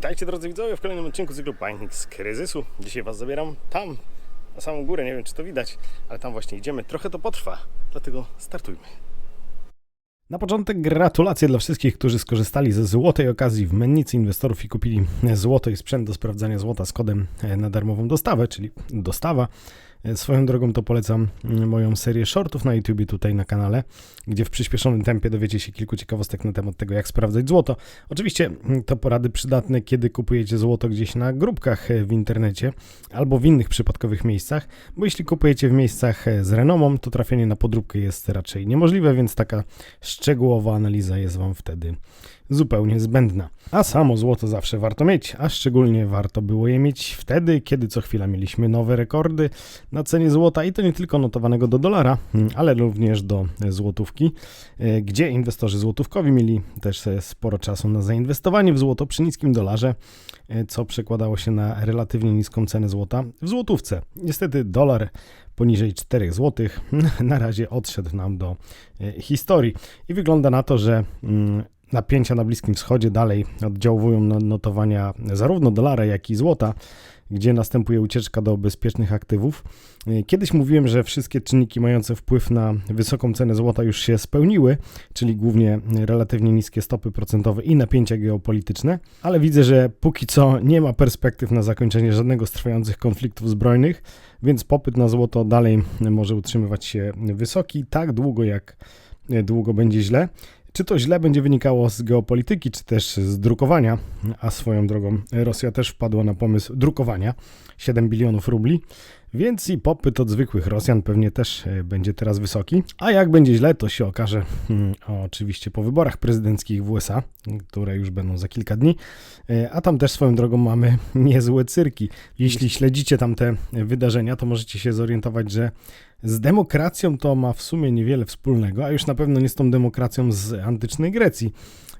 Witajcie drodzy widzowie w kolejnym odcinku cyklu Pamiętnik z kryzysu. Dzisiaj Was zabieram tam, na samą górę, nie wiem czy to widać, ale tam właśnie idziemy. Trochę to potrwa, dlatego startujmy. Na początek gratulacje dla wszystkich, którzy skorzystali ze złotej okazji w mennicy inwestorów i kupili złoto i sprzęt do sprawdzania złota z kodem na darmową dostawę, czyli dostawa. E, Swoją drogą to polecam mm, moją serię shortów na YouTube tutaj na kanale, gdzie w przyspieszonym tempie dowiecie się kilku ciekawostek na temat tego, jak sprawdzać złoto. Oczywiście mm, to porady przydatne, kiedy kupujecie złoto gdzieś na grupkach e, w internecie albo w innych przypadkowych miejscach, bo jeśli kupujecie w miejscach e, z renomą, to trafienie na podróbkę jest raczej niemożliwe, więc taka szczegółowa analiza jest Wam wtedy zupełnie zbędna. A samo złoto zawsze warto mieć, a szczególnie warto było je mieć wtedy, kiedy co chwila mieliśmy nowe rekordy na cenie złota i to nie tylko notowanego do dolara, mm, ale również do złotówki, e, gdzie inwestorzy złotówkowi mieli też sporo czasu na zainwestowanie w złoto przy niskim dolarze, e, co przekładało się na relatywnie niską cenę złota w złotówce. Niestety dolar poniżej 4 zł na razie odszedł nam do e, historii i wygląda na to, że mm, napięcia na Bliskim Wschodzie dalej oddziałują na notowania zarówno dolara, jak i złota, gdzie następuje ucieczka do bezpiecznych aktywów. Kiedyś mówiłem, że wszystkie czynniki mające wpływ na wysoką cenę złota już się spełniły, czyli głównie relatywnie niskie stopy procentowe i napięcia geopolityczne, ale widzę, że póki co nie ma perspektyw na zakończenie żadnego z trwających konfliktów zbrojnych, więc popyt na złoto dalej może utrzymywać się wysoki tak długo, jak długo będzie źle. Czy to źle będzie wynikało z geopolityki, czy też z drukowania, a swoją drogą Rosja też wpadła na pomysł drukowania 7 bilionów rubli, więc i popyt od zwykłych Rosjan pewnie też e, będzie teraz wysoki. A jak będzie źle, to się okaże hmm, oczywiście po wyborach prezydenckich w USA, które już będą za kilka dni, E, a tam też swoją drogą mamy niezłe cyrki. Jeśli śledzicie tam te wydarzenia, to możecie się zorientować, że z demokracją to ma w sumie niewiele wspólnego, a już na pewno nie z tą demokracją z antycznej Grecji,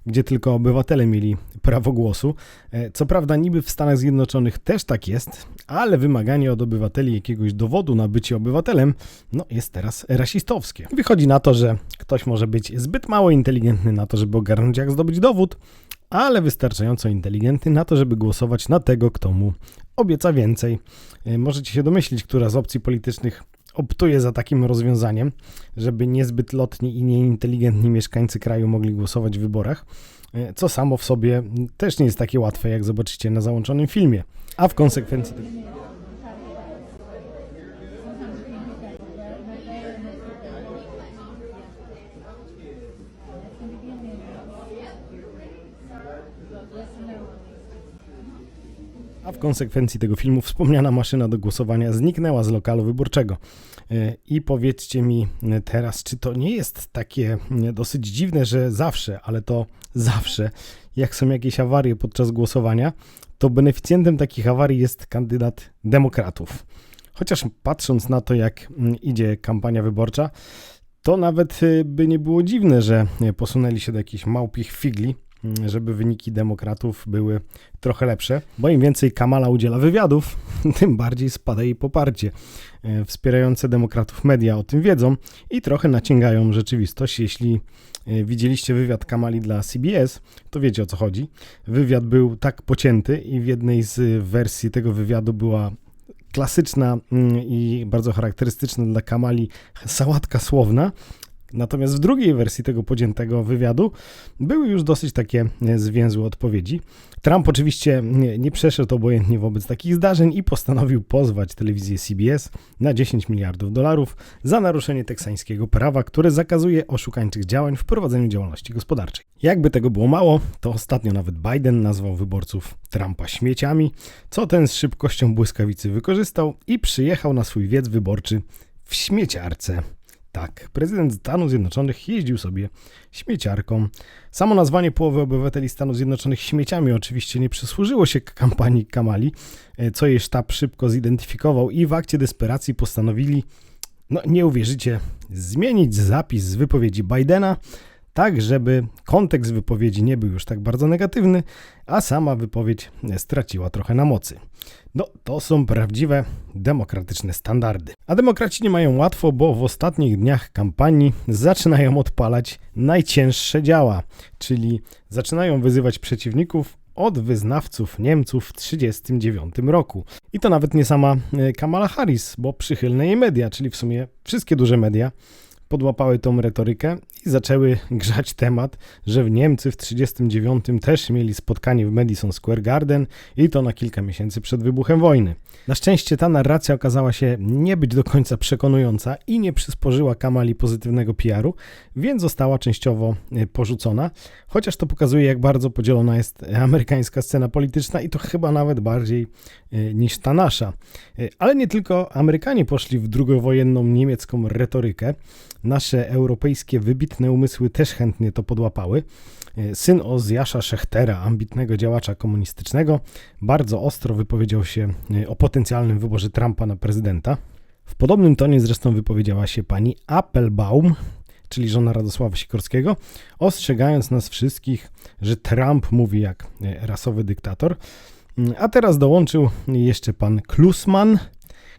gdzie tylko obywatele mieli prawo głosu. E, Co prawda, niby w Stanach Zjednoczonych też tak jest, ale wymaganie od obywateli jakiegoś dowodu na bycie obywatelem no, jest teraz rasistowskie. Wychodzi na to, że ktoś może być zbyt mało inteligentny na to, żeby ogarnąć, jak zdobyć dowód, ale wystarczająco inteligentny na to, żeby głosować na tego, kto mu obieca więcej. E, Możecie się domyślić, która z opcji politycznych optuje za takim rozwiązaniem, żeby niezbyt lotni i nieinteligentni mieszkańcy kraju mogli głosować w wyborach, e, co samo w sobie też nie jest takie łatwe, jak zobaczycie na załączonym filmie. A w konsekwencji A w konsekwencji tego filmu wspomniana maszyna do głosowania zniknęła z lokalu wyborczego. E, I powiedzcie mi e, teraz, czy to nie jest takie e, dosyć dziwne, że zawsze, ale to zawsze, jak są jakieś awarie podczas głosowania, to beneficjentem takich awarii jest kandydat demokratów. Chociaż patrząc na to, jak idzie kampania wyborcza, to nawet by nie było dziwne, że posunęli się do jakichś małpich figli, żeby wyniki demokratów były trochę lepsze, bo im więcej Kamala udziela wywiadów, tym bardziej spada jej poparcie. E, Wspierające demokratów media o tym wiedzą i trochę naciągają rzeczywistość. Jeśli e, widzieliście wywiad Kamali dla CBS, to wiecie o co chodzi. Wywiad był tak pocięty i w jednej z wersji tego wywiadu była klasyczna mm, i bardzo charakterystyczna dla Kamali sałatka słowna. Natomiast w drugiej wersji tego podziętego wywiadu były już dosyć takie e, zwięzłe odpowiedzi. Trump oczywiście nie, nie przeszedł obojętnie wobec takich zdarzeń i postanowił pozwać telewizję CBS na 10 miliardów dolarów za naruszenie teksańskiego prawa, które zakazuje oszukańczych działań w prowadzeniu działalności gospodarczej. Jakby tego było mało, to ostatnio nawet Biden nazwał wyborców Trumpa śmieciami, co ten z szybkością błyskawicy wykorzystał i przyjechał na swój wiec wyborczy w śmieciarce. Tak, prezydent Stanów Zjednoczonych jeździł sobie śmieciarką. Samo nazwanie połowy obywateli Stanów Zjednoczonych śmieciami oczywiście nie przysłużyło się kampanii Kamali, e, co jej sztab szybko zidentyfikował i w akcie desperacji postanowili, no nie uwierzycie, zmienić zapis z wypowiedzi Bidena, tak żeby kontekst wypowiedzi nie był już tak bardzo negatywny, a sama wypowiedź straciła trochę na mocy. No, to są prawdziwe demokratyczne standardy. A demokraci nie mają łatwo, bo w ostatnich dniach kampanii zaczynają odpalać najcięższe działa, czyli zaczynają wyzywać przeciwników od wyznawców Niemców w 1939 roku. I to nawet nie sama e, Kamala Harris, bo przychylne jej media, czyli w sumie wszystkie duże media, podłapały tą retorykę i zaczęły grzać temat, że w Niemcy w 1939 też mieli spotkanie w Madison Square Garden i to na kilka miesięcy przed wybuchem wojny. Na szczęście ta narracja okazała się nie być do końca przekonująca i nie przysporzyła Kamali pozytywnego PR-u, więc została częściowo e, porzucona, chociaż to pokazuje jak bardzo podzielona jest amerykańska scena polityczna i to chyba nawet bardziej e, niż ta nasza. E, ale nie tylko Amerykanie poszli w drugowojenną niemiecką retorykę. Nasze europejskie wybitne umysły też chętnie to podłapały. E, syn Ozjasza Szechtera, ambitnego działacza komunistycznego, bardzo ostro wypowiedział się e, o potencjalnym wyborze Trumpa na prezydenta. W podobnym tonie zresztą wypowiedziała się pani Applebaum, czyli żona Radosława Sikorskiego, ostrzegając nas wszystkich, że Trump mówi jak e, rasowy dyktator. Mm, a teraz dołączył jeszcze pan Klusman,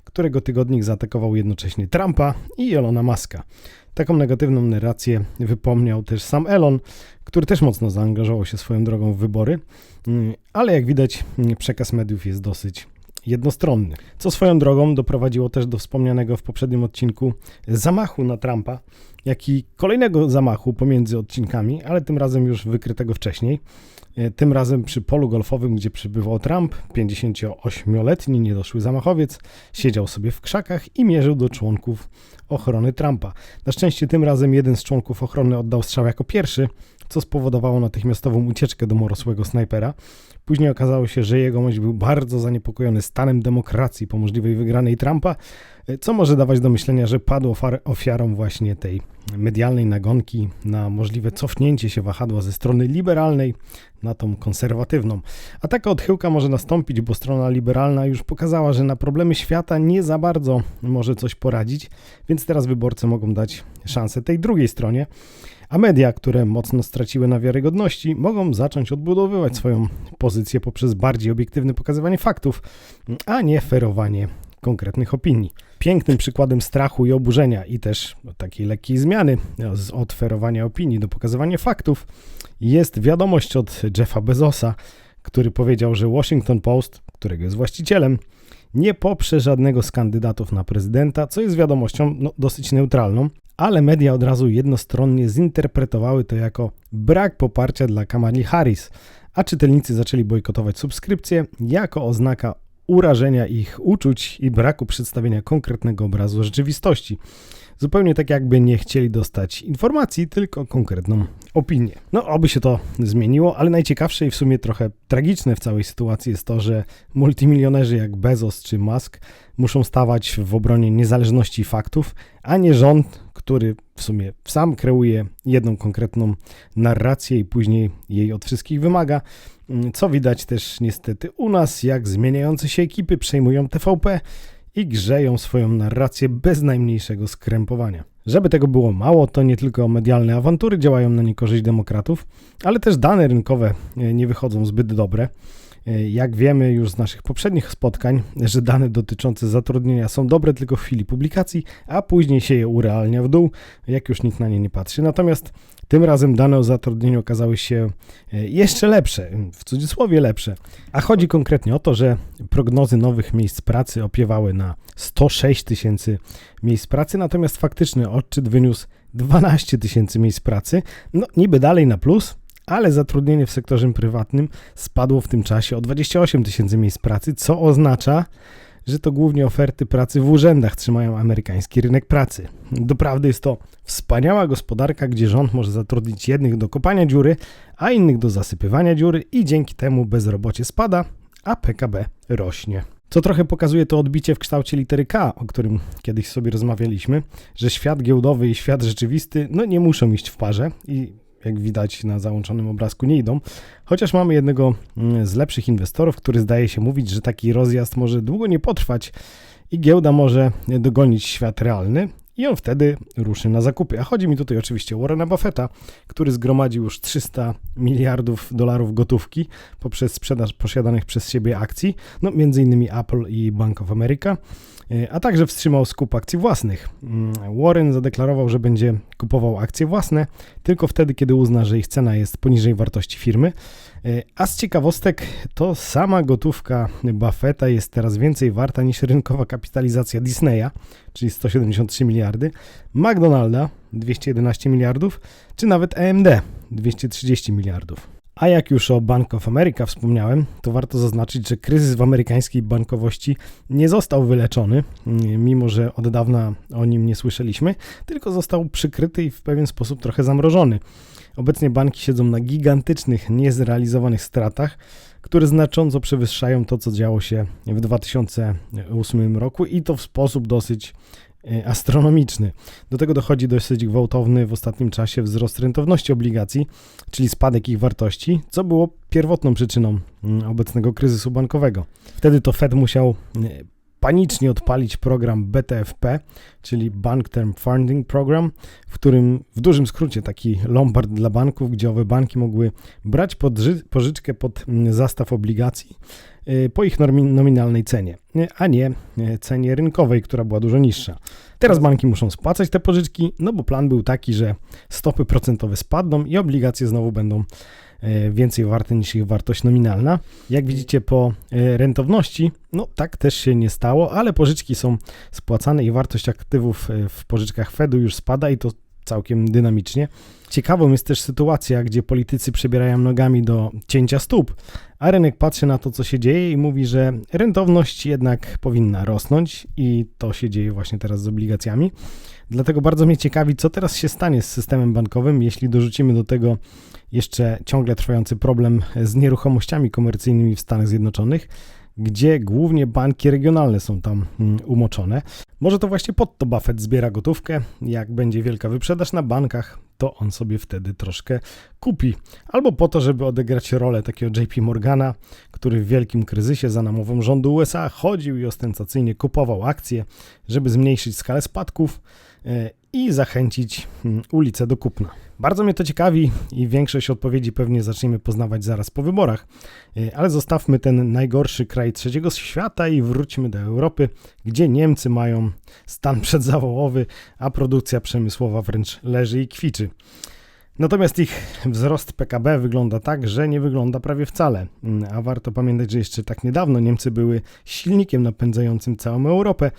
którego tygodnik zaatakował jednocześnie Trumpa i Elona Muska. Taką negatywną narrację wypomniał też sam Elon, który też mocno zaangażował się swoją drogą w wybory, mm, ale jak widać przekaz mediów jest dosyć jednostronny. Co swoją drogą doprowadziło też do wspomnianego w poprzednim odcinku zamachu na Trumpa, jak i kolejnego zamachu pomiędzy odcinkami, ale tym razem już wykrytego wcześniej. E, tym razem przy polu golfowym, gdzie przybywał Trump, 58-letni niedoszły zamachowiec, siedział sobie w krzakach i mierzył do członków ochrony Trumpa. Na szczęście tym razem jeden z członków ochrony oddał strzał jako pierwszy, co spowodowało natychmiastową ucieczkę domorosłego snajpera. Później okazało się, że jegomość był bardzo zaniepokojony stanem demokracji po możliwej wygranej Trumpa, co może dawać do myślenia, że padł ofiarą właśnie tej medialnej nagonki na możliwe cofnięcie się wahadła ze strony liberalnej na tą konserwatywną. A taka odchyłka może nastąpić, bo strona liberalna już pokazała, że na problemy świata nie za bardzo może coś poradzić, więc teraz wyborcy mogą dać szansę tej drugiej stronie. A media, które mocno straciły na wiarygodności, mogą zacząć odbudowywać swoją pozycję poprzez bardziej obiektywne pokazywanie faktów, a nie ferowanie konkretnych opinii. Pięknym przykładem strachu i oburzenia i też takiej lekkiej zmiany z odferowania opinii do pokazywania faktów jest wiadomość od Jeffa Bezosa, który powiedział, że Washington Post, którego jest właścicielem, nie poprze żadnego z kandydatów na prezydenta, co jest wiadomością no, dosyć neutralną, ale media od razu jednostronnie zinterpretowały to jako brak poparcia dla Kamali Harris, a czytelnicy zaczęli bojkotować subskrypcje jako oznaka urażenia ich uczuć i braku przedstawienia konkretnego obrazu rzeczywistości. Zupełnie tak jakby nie chcieli dostać informacji, tylko konkretną opinię. No, oby się to zmieniło, ale najciekawsze i w sumie trochę tragiczne w całej sytuacji jest to, że multimilionerzy jak Bezos czy Musk muszą stawać w obronie niezależności faktów, a nie rząd, który w sumie sam kreuje jedną konkretną narrację i później jej od wszystkich wymaga. Co widać też niestety u nas, jak zmieniające się ekipy przejmują TVP i grzeją swoją narrację bez najmniejszego skrępowania. Żeby tego było mało, to nie tylko medialne awantury działają na niekorzyść demokratów, ale też dane rynkowe e, nie wychodzą zbyt dobre. E, jak wiemy już z naszych poprzednich spotkań, że dane dotyczące zatrudnienia są dobre tylko w chwili publikacji, a później się je urealnia w dół, jak już nikt na nie nie patrzy. Natomiast tym razem dane o zatrudnieniu okazały się e, jeszcze lepsze, w cudzysłowie lepsze. A chodzi konkretnie o to, że prognozy nowych miejsc pracy opiewały na 106 tysięcy miejsc pracy, natomiast faktyczny odczyt wyniósł 12 tysięcy miejsc pracy. No, niby dalej na plus, ale zatrudnienie w sektorze prywatnym spadło w tym czasie o 28 tysięcy miejsc pracy, co oznacza, że to głównie oferty pracy w urzędach trzymają amerykański rynek pracy. Doprawdy jest to wspaniała gospodarka, gdzie rząd może zatrudnić jednych do kopania dziury, a innych do zasypywania dziury i dzięki temu bezrobocie spada, a PKB rośnie. Co trochę pokazuje to odbicie w kształcie litery K, o którym kiedyś sobie rozmawialiśmy, że świat giełdowy i świat rzeczywisty no, nie muszą iść w parze i jak widać na załączonym obrazku, nie idą. Chociaż mamy jednego mm, z lepszych inwestorów, który zdaje się mówić, że taki rozjazd może długo nie potrwać i giełda może dogonić świat realny i on wtedy ruszy na zakupy. A chodzi mi tutaj oczywiście o Warrena Buffetta, który zgromadził już 300 miliardów dolarów gotówki poprzez sprzedaż posiadanych przez siebie akcji, no między innymi Apple i Bank of America. E, a także wstrzymał skup akcji własnych. Mm, Warren zadeklarował, że będzie kupował akcje własne tylko wtedy, kiedy uzna, że ich cena jest poniżej wartości firmy. E, A z ciekawostek, to sama gotówka Buffetta jest teraz więcej warta niż rynkowa kapitalizacja Disneya, czyli 173 miliardy, McDonalda 211 miliardów, czy nawet AMD 230 miliardów. A jak już o Bank of America wspomniałem, to warto zaznaczyć, że kryzys w amerykańskiej bankowości nie został wyleczony, mm, mimo że od dawna o nim nie słyszeliśmy, tylko został przykryty i w pewien sposób trochę zamrożony. Obecnie banki siedzą na gigantycznych, niezrealizowanych stratach, które znacząco przewyższają to, co działo się w 2008 roku i to w sposób dosyć astronomiczny. Do tego dochodzi dosyć gwałtowny w ostatnim czasie wzrost rentowności obligacji, czyli spadek ich wartości, co było pierwotną przyczyną mm, obecnego kryzysu bankowego. Wtedy to Fed musiał e, panicznie odpalić program BTFP, czyli Bank Term Funding Program, w którym w dużym skrócie taki lombard dla banków, gdzie owe banki mogły brać pożyczkę pod mm, zastaw obligacji y, po ich nominalnej cenie, y, a nie y, cenie rynkowej, która była dużo niższa. Teraz banki muszą spłacać te pożyczki, no bo plan był taki, że stopy procentowe spadną i obligacje znowu będą więcej warte niż ich wartość nominalna. Jak widzicie po e, rentowności, no tak też się nie stało, ale pożyczki są spłacane i wartość aktywów e, w pożyczkach Fedu już spada i to całkiem dynamicznie. Ciekawą jest też sytuacja, gdzie politycy przebierają nogami do cięcia stóp, a rynek patrzy na to, co się dzieje i mówi, że rentowność jednak powinna rosnąć i to się dzieje właśnie teraz z obligacjami. Dlatego bardzo mnie ciekawi, co teraz się stanie z systemem bankowym, jeśli dorzucimy do tego jeszcze ciągle trwający problem z nieruchomościami komercyjnymi w Stanach Zjednoczonych, gdzie głównie banki regionalne są tam mm, umoczone. Może to właśnie pod to Buffett zbiera gotówkę. Jak będzie wielka wyprzedaż na bankach, to on sobie wtedy troszkę kupi. Albo po to, żeby odegrać rolę takiego JP Morgana, który w wielkim kryzysie za namową rządu USA chodził i ostentacyjnie kupował akcje, żeby zmniejszyć skalę spadków e, i zachęcić mm, ulicę do kupna. Bardzo mnie to ciekawi i większość odpowiedzi pewnie zaczniemy poznawać zaraz po wyborach, E, ale zostawmy ten najgorszy kraj trzeciego świata i wróćmy do Europy, gdzie Niemcy mają stan przedzawołowy, a produkcja przemysłowa wręcz leży i kwiczy. Natomiast ich wzrost PKB wygląda tak, że nie wygląda prawie wcale. Mm, A warto pamiętać, że jeszcze tak niedawno Niemcy były silnikiem napędzającym całą Europę.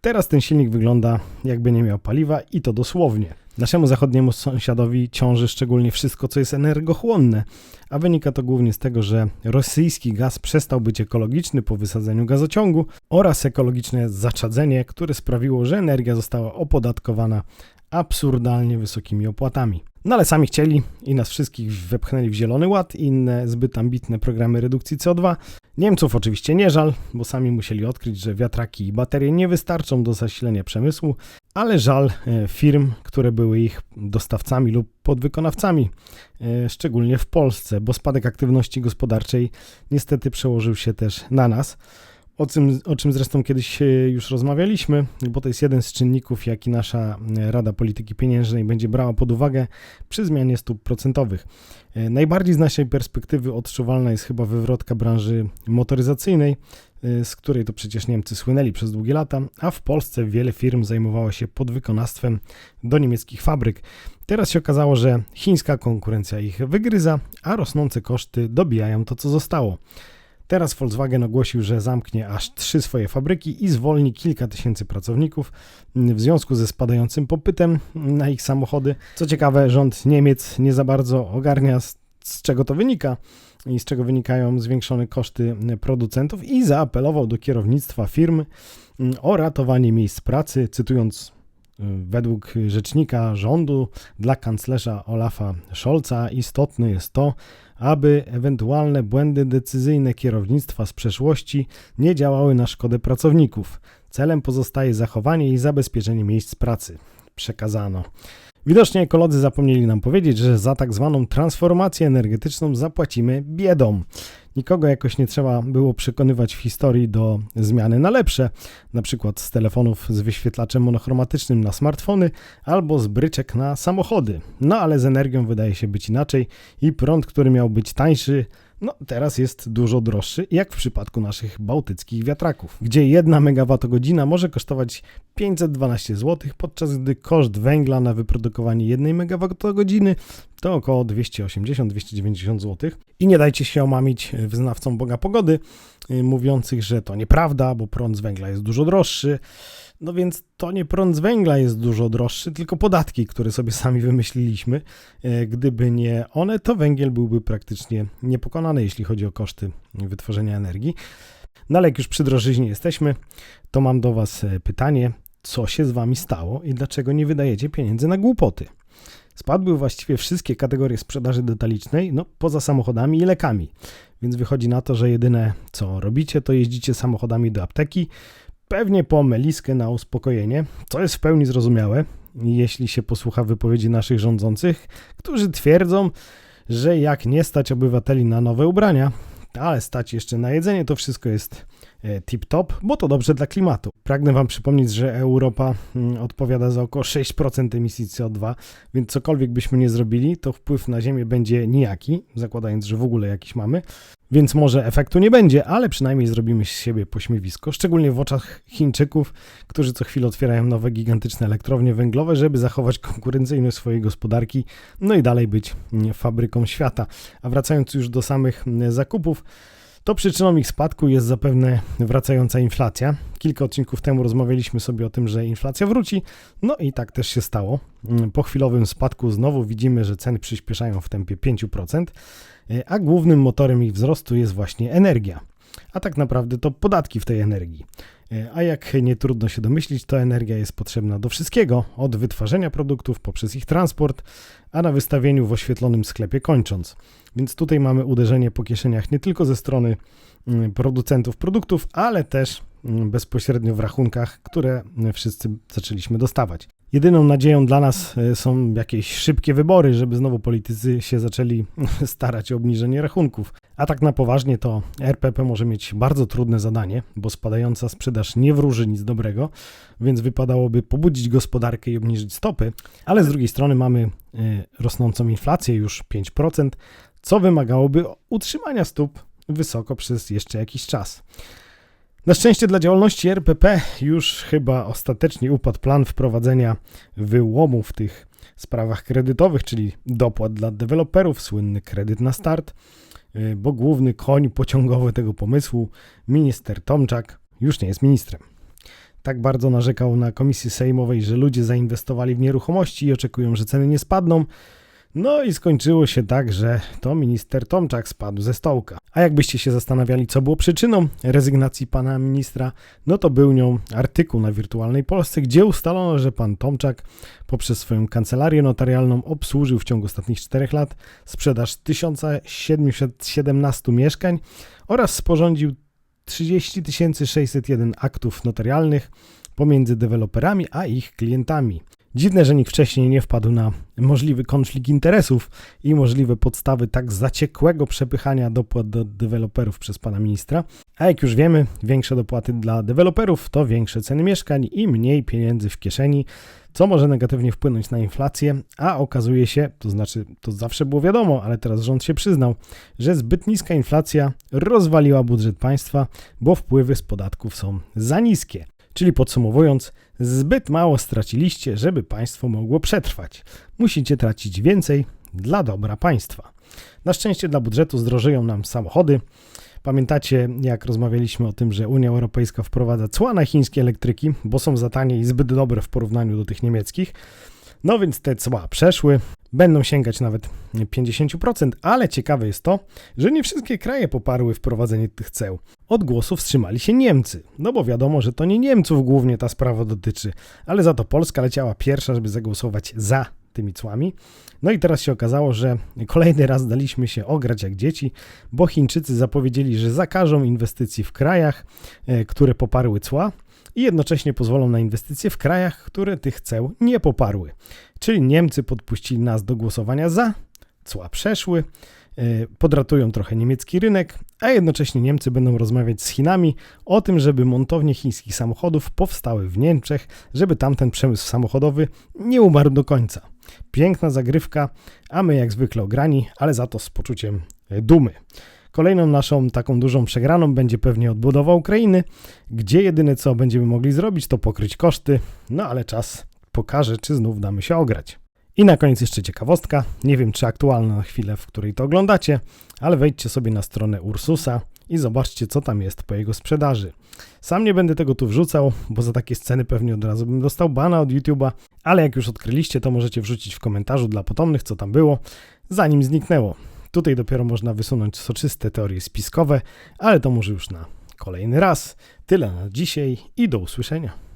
Teraz ten silnik wygląda jakby nie miał paliwa i to dosłownie. Naszemu zachodniemu sąsiadowi ciąży szczególnie wszystko, co jest energochłonne, a wynika to głównie z tego, że rosyjski gaz przestał być ekologiczny po wysadzeniu gazociągu oraz ekologiczne zaczadzenie, które sprawiło, że energia została opodatkowana absurdalnie wysokimi opłatami. No ale sami chcieli i nas wszystkich wepchnęli w Zielony Ład i inne zbyt ambitne programy redukcji CO2. Niemców oczywiście nie żal, bo sami musieli odkryć, że wiatraki i baterie nie wystarczą do zasilenia przemysłu, ale żal e, firm, które były ich dostawcami lub podwykonawcami, e, szczególnie w Polsce, bo spadek aktywności gospodarczej niestety przełożył się też na nas. O czym, o czym zresztą kiedyś e, już rozmawialiśmy, bo to jest jeden z czynników, jaki nasza e, Rada Polityki Pieniężnej będzie brała pod uwagę przy zmianie stóp procentowych. E, Najbardziej z naszej perspektywy odczuwalna jest chyba wywrotka branży motoryzacyjnej, z której to przecież Niemcy słynęli przez długie lata, a w Polsce wiele firm zajmowało się podwykonawstwem do niemieckich fabryk. Teraz się okazało, że chińska konkurencja ich wygryza, a rosnące koszty dobijają to, co zostało. Teraz Volkswagen ogłosił, że zamknie aż trzy swoje fabryki i zwolni kilka tysięcy pracowników w związku ze spadającym popytem na ich samochody. Co ciekawe, rząd Niemiec nie za bardzo ogarnia, z, czego to wynika i z czego wynikają zwiększone koszty producentów i zaapelował do kierownictwa firmy o ratowanie miejsc pracy, cytując Według rzecznika rządu dla kanclerza Olafa Scholza istotne jest to, aby ewentualne błędy decyzyjne kierownictwa z przeszłości nie działały na szkodę pracowników. Celem pozostaje zachowanie i zabezpieczenie miejsc pracy. Przekazano. Widocznie ekolodzy zapomnieli nam powiedzieć, że za tak zwaną transformację energetyczną zapłacimy biedą. Nikogo jakoś nie trzeba było przekonywać w historii do zmiany na lepsze, na przykład z telefonów z wyświetlaczem monochromatycznym na smartfony albo z bryczek na samochody. No ale z energią wydaje się być inaczej i prąd, który miał być tańszy, no teraz jest dużo droższy, jak w przypadku naszych bałtyckich wiatraków, gdzie 1 MWh może kosztować 512 zł, podczas gdy koszt węgla na wyprodukowanie 1 MWh to około 280-290 zł. I nie dajcie się omamić wyznawcom Boga Pogody, y, mówiących, że to nieprawda, bo prąd z węgla jest dużo droższy. No więc to nie prąd z węgla jest dużo droższy, tylko podatki, które sobie sami wymyśliliśmy. E, gdyby nie one, to węgiel byłby praktycznie niepokonany, jeśli chodzi o koszty wytworzenia energii. No ale jak już przy drożyźnie jesteśmy, to mam do Was e, pytanie, co się z Wami stało i dlaczego nie wydajecie pieniędzy na głupoty? Spadły właściwie wszystkie kategorie sprzedaży detalicznej, no poza samochodami i lekami. Więc wychodzi na to, że jedyne co robicie, to jeździcie samochodami do apteki, pewnie po meliskę na uspokojenie, co jest w pełni zrozumiałe, jeśli się posłucha wypowiedzi naszych rządzących, którzy twierdzą, że jak nie stać obywateli na nowe ubrania, ale stać jeszcze na jedzenie, to wszystko jest e, tip-top, bo to dobrze dla klimatu. Pragnę Wam przypomnieć, że Europa mm, odpowiada za około 6% emisji CO2, więc cokolwiek byśmy nie zrobili, to wpływ na Ziemię będzie nijaki, zakładając, że w ogóle jakiś mamy. Więc może efektu nie będzie, ale przynajmniej zrobimy z siebie pośmiewisko, szczególnie w oczach Chińczyków, którzy co chwilę otwierają nowe gigantyczne elektrownie węglowe, żeby zachować konkurencyjność swojej gospodarki, no i dalej być fabryką świata. A wracając już do samych zakupów, to przyczyną ich spadku jest zapewne wracająca inflacja. Kilka odcinków temu rozmawialiśmy sobie o tym, że inflacja wróci, no i tak też się stało. Po chwilowym spadku znowu widzimy, że ceny przyspieszają w tempie 5%. E, a głównym motorem ich wzrostu jest właśnie energia. A tak naprawdę to podatki w tej energii. E, a jak nie trudno się domyślić, to energia jest potrzebna do wszystkiego, od wytwarzania produktów poprzez ich transport, a na wystawieniu w oświetlonym sklepie kończąc. Więc tutaj mamy uderzenie po kieszeniach nie tylko ze strony mm, producentów produktów, ale też mm, bezpośrednio w rachunkach, które wszyscy zaczęliśmy dostawać. Jedyną nadzieją dla nas e, są jakieś szybkie wybory, żeby znowu politycy się zaczęli starać o obniżenie rachunków. A tak na poważnie to RPP może mieć bardzo trudne zadanie, bo spadająca sprzedaż nie wróży nic dobrego, więc wypadałoby pobudzić gospodarkę i obniżyć stopy, ale z drugiej strony mamy e, rosnącą inflację już 5%, co wymagałoby utrzymania stóp wysoko przez jeszcze jakiś czas. Na szczęście dla działalności RPP już chyba ostatecznie upadł plan wprowadzenia wyłomu w tych sprawach kredytowych, czyli dopłat dla deweloperów, słynny kredyt na start, y, bo główny koń pociągowy tego pomysłu, minister Tomczak, już nie jest ministrem. Tak bardzo narzekał na komisji sejmowej, że ludzie zainwestowali w nieruchomości i oczekują, że ceny nie spadną, no i skończyło się tak, że to minister Tomczak spadł ze stołka. A jakbyście się zastanawiali, co było przyczyną rezygnacji pana ministra, no to był nią artykuł na Wirtualnej Polsce, gdzie ustalono, że pan Tomczak poprzez swoją kancelarię notarialną obsłużył w ciągu ostatnich 4 lat sprzedaż 1717 mieszkań oraz sporządził 30 601 aktów notarialnych pomiędzy deweloperami a ich klientami. Dziwne, że nikt wcześniej nie wpadł na możliwy konflikt interesów i możliwe podstawy tak zaciekłego przepychania dopłat do deweloperów przez pana ministra. A jak już wiemy, większe dopłaty dla deweloperów to większe ceny mieszkań i mniej pieniędzy w kieszeni, co może negatywnie wpłynąć na inflację, a okazuje się, to znaczy to zawsze było wiadomo, ale teraz rząd się przyznał, że zbyt niska inflacja rozwaliła budżet państwa, bo wpływy z podatków są za niskie. Czyli podsumowując, zbyt mało straciliście, żeby państwo mogło przetrwać. Musicie tracić więcej dla dobra państwa. Na szczęście dla budżetu zdrożeją nam samochody. Pamiętacie, jak rozmawialiśmy o tym, że Unia Europejska wprowadza cła na chińskie elektryki, bo są za tanie i zbyt dobre w porównaniu do tych niemieckich. No więc te cła przeszły, będą sięgać nawet 50%, ale ciekawe jest to, że nie wszystkie kraje poparły wprowadzenie tych ceł. Od głosu wstrzymali się Niemcy, no bo wiadomo, że to nie Niemców głównie ta sprawa dotyczy, ale za to Polska leciała pierwsza, żeby zagłosować za tymi cłami. No i teraz się okazało, że kolejny raz daliśmy się ograć jak dzieci, bo Chińczycy zapowiedzieli, że zakażą inwestycji w krajach, e, które poparły cła i jednocześnie pozwolą na inwestycje w krajach, które tych ceł nie poparły. Czyli Niemcy podpuścili nas do głosowania za, cła przeszły, e, podratują trochę niemiecki rynek, a jednocześnie Niemcy będą rozmawiać z Chinami o tym, żeby montownie chińskich samochodów powstały w Niemczech, żeby tamten przemysł samochodowy nie umarł do końca. Piękna zagrywka, a my jak zwykle ograni, ale za to z poczuciem e, dumy. Kolejną naszą taką dużą przegraną będzie pewnie odbudowa Ukrainy, gdzie jedyne co będziemy mogli zrobić to pokryć koszty, no ale czas pokaże, czy znów damy się ograć. I na koniec jeszcze ciekawostka, nie wiem czy aktualna na chwilę, w której to oglądacie, ale wejdźcie sobie na stronę Ursusa i zobaczcie co tam jest po jego sprzedaży. Sam nie będę tego tu wrzucał, bo za takie sceny pewnie od razu bym dostał bana od YouTube'a, ale jak już odkryliście, to możecie wrzucić w komentarzu dla potomnych, co tam było, zanim zniknęło. Tutaj dopiero można wysunąć soczyste teorie spiskowe, ale to może już na kolejny raz. Tyle na dzisiaj i do usłyszenia.